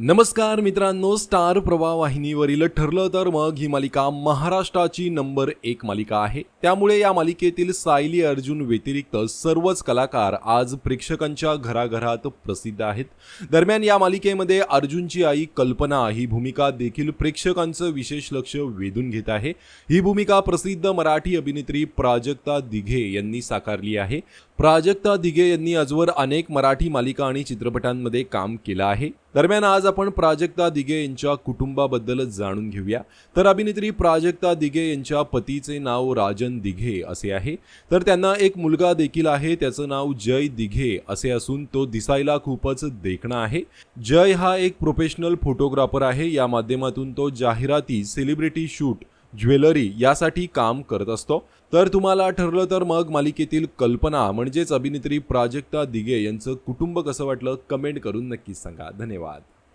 नमस्कार मित्रांनो स्टार प्रवाह वाहिनीवरील ठरलं तर मग ही मालिका महाराष्ट्राची नंबर एक मालिका आहे. त्यामुळे या मालिकेतील सायली अर्जुन व्यतिरिक्त सर्वच कलाकार आज प्रेक्षकांच्या घराघरात प्रसिद्ध आहेत. दरम्यान या मालिकेमध्ये अर्जुनची आई कल्पना ही भूमिका देखील प्रेक्षकांचं विशेष लक्ष वेधून घेत आहे. ही भूमिका प्रसिद्ध मराठी अभिनेत्री प्राजक्ता दिघे यांनी साकारली आहे. प्राजक्ता दिघे यांनी आजवर अनेक मराठी मालिका आणि चित्रपटांमध्ये काम केलं आहे. दरम्यान आज आपण प्राजक्ता दिघे यांच्या कुटुंबाबद्दलच जाणून घेऊया. तर अभिनेत्री प्राजक्ता दिघे यांच्या पतीचे नाव राजन दिघे असे आहे. तर त्यांना एक मुलगा देखील आहे त्याचं नाव जय दिघे असे असून तो दिसायला खूपच देखणा आहे. जय हा एक प्रोफेशनल फोटोग्राफर आहे. या माध्यमातून तो जाहिराती सेलिब्रिटी शूट ज्वेलरी यासाठी काम करत असतो. तर तुम्हाला ठरलं तर मग मालिकेतील कल्पना म्हणजेच अभिनेत्री प्राजक्ता दिघे यांचं कुटुंब कसं वाटलं? कमेंट करून नक्कीच सांगा. धन्यवाद.